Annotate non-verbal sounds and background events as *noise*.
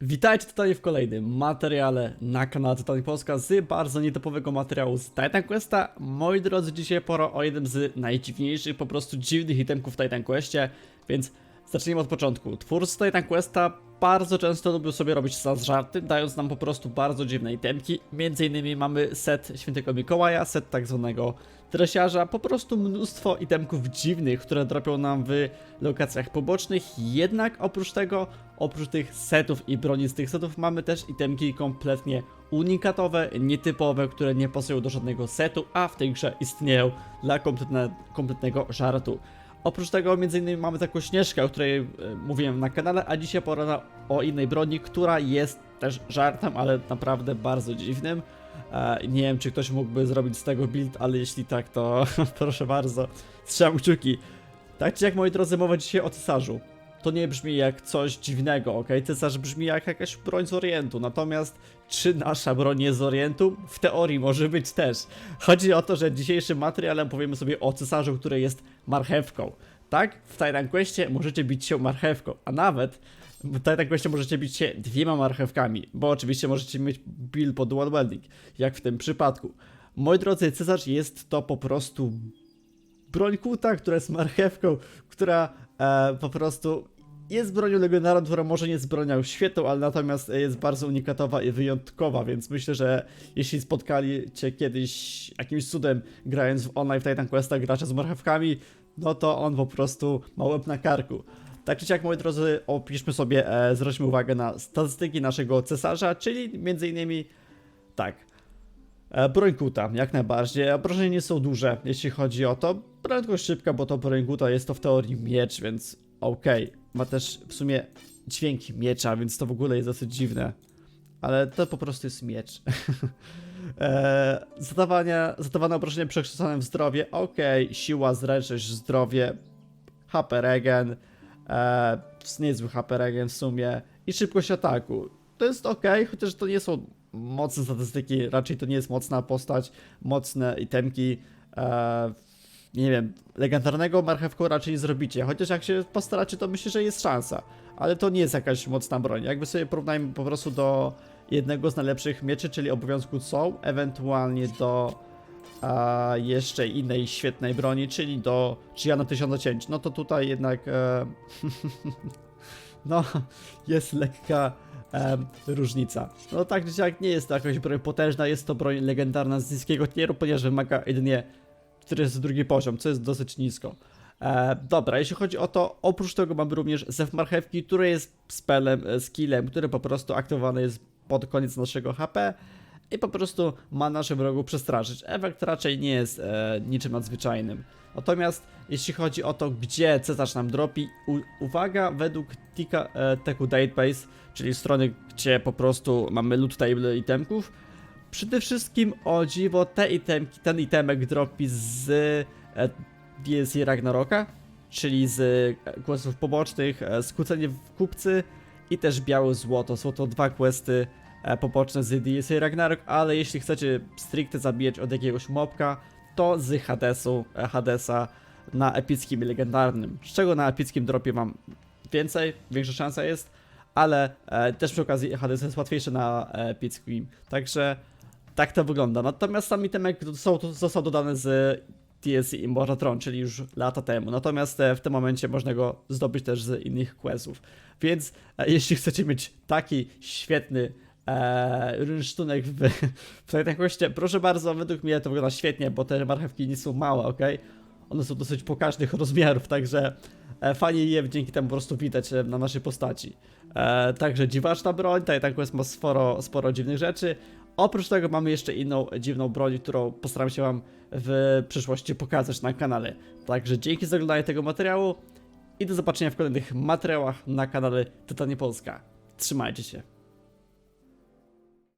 Witajcie tutaj w kolejnym materiale na kanale Titanic Polska z bardzo nietypowego materiału z Titan Questa. Moi drodzy, dzisiaj pora o jednym z najdziwniejszych, po prostu dziwnych itemków w Titan Questie, więc zacznijmy od początku. Twórcy Titan Questa bardzo często lubią sobie robić z żarty, dając nam po prostu bardzo dziwne itemki. Między innymi mamy set Świętego Mikołaja, set tak zwanego dresiarza, po prostu mnóstwo itemków dziwnych, które dropią nam w lokacjach pobocznych. Jednak oprócz tego, oprócz tych setów i broni z tych setów, mamy też itemki kompletnie unikatowe, nietypowe, które nie pasują do żadnego setu, a w tej grze istnieją dla kompletne, kompletnego żartu. Oprócz tego, między innymi mamy taką śnieżkę, o której e, mówiłem na kanale, a dzisiaj pora na, o innej broni, która jest też żartem, ale naprawdę bardzo dziwnym. E, nie wiem, czy ktoś mógłby zrobić z tego build, ale jeśli tak, to *laughs* proszę bardzo, trzymam kciuki. Tak czy jak, moi drodzy, mowa dzisiaj o cesarzu. To nie brzmi jak coś dziwnego, ok? Cesarz brzmi jak jakaś broń z Orientu, natomiast czy nasza broń jest z Orientu? W teorii może być też. Chodzi o to, że dzisiejszym materiale powiemy sobie o cesarzu, który jest marchewką. Tak? W Titan Questie możecie bić się marchewką, a nawet w Titan Questie możecie bić się dwiema marchewkami, bo oczywiście możecie mieć build pod dual welding, jak w tym przypadku. Moi drodzy, cesarz jest to po prostu broń kuta, która jest marchewką, która e, po prostu jest bronią legendarną, która może nie jest bronią świetną, ale natomiast jest bardzo unikatowa i wyjątkowa, więc myślę, że jeśli spotkali cię kiedyś jakimś cudem grając w online w Titan Questa gracza z marchewkami, no to on po prostu ma łeb na karku. Tak czy siak, moi drodzy, opiszmy sobie, e, zwróćmy uwagę na statystyki naszego cesarza, czyli między innymi tak. E, broń kuta, jak najbardziej. Obrażenia nie są duże, jeśli chodzi o to. Prędkość szybka, bo to broń kuta jest to w teorii miecz, więc okej. Ma też w sumie dźwięki miecza, więc to w ogóle jest dosyć dziwne. Ale to po prostu jest miecz. *laughs* e, zadawania, zadawane obrażenia przekształcone w zdrowie, okej. Siła, zręczność, zdrowie, HP regen, e, niezły HP regen w sumie i szybkość ataku. To jest ok, chociaż to nie są mocne statystyki, raczej to nie jest mocna postać, mocne itemki. E, nie wiem, legendarnego marchewką raczej zrobicie, chociaż jak się postaracie, to myślę, że jest szansa. Ale to nie jest jakaś mocna broń. Jakby sobie porównajmy po prostu do jednego z najlepszych mieczy, czyli obowiązku są, ewentualnie do a jeszcze innej świetnej broni, czyli do Chiana 1010. No to tutaj jednak e, *laughs* no jest lekka em, różnica. No tak czy siak nie jest to jakaś broń potężna, jest to broń legendarna z niskiego tieru, ponieważ wymaga jedynie 42 poziom, co jest dosyć nisko. E, dobra, jeśli chodzi o to, oprócz tego mamy również zew marchewki, który jest spelem, e, skillem, który po prostu aktywowany jest pod koniec naszego HP i po prostu ma naszym wrogu przestraszyć. Efekt raczej nie jest e, niczym nadzwyczajnym. Natomiast jeśli chodzi o to, gdzie Cesarz nam dropi, uwaga, według Tika, e, Teku Database, czyli strony, gdzie po prostu mamy loot table itemków, przede wszystkim o dziwo te itemki, ten itemek dropi z e, DLC Ragnaroka, czyli z questów pobocznych, e, skrócenie w kupcy i też białe złoto. Są to dwa questy e, poboczne z DLC Ragnarok, ale jeśli chcecie stricte zabijać od jakiegoś mobka, to z Hadesu, e, Hadesa na epickim i legendarnym. Z czego na epickim dropie wam więcej, większa szansa jest, ale e, też przy okazji Hades jest łatwiejszy na e, epickim. Także tak to wygląda. Natomiast sam itemek został, został dodany z DLC Immortal Throne, czyli już lata temu. Natomiast e, w tym momencie można go zdobyć też z innych questów. Więc e, jeśli chcecie mieć taki świetny e, rynsztunek w, *laughs* w Titan Questie, proszę bardzo, według mnie to wygląda świetnie, bo te marchewki nie są małe, ok? One są dosyć pokaźnych rozmiarów, także e, fajnie je dzięki temu po prostu widać na naszej postaci. E, także dziwaczna broń, Titan Quest ma sporo, sporo dziwnych rzeczy. Oprócz tego mamy jeszcze inną dziwną broń, którą postaram się Wam w przyszłości pokazać na kanale. Także dzięki za oglądanie tego materiału i do zobaczenia w kolejnych materiałach na kanale Tytanie Polska. Trzymajcie się.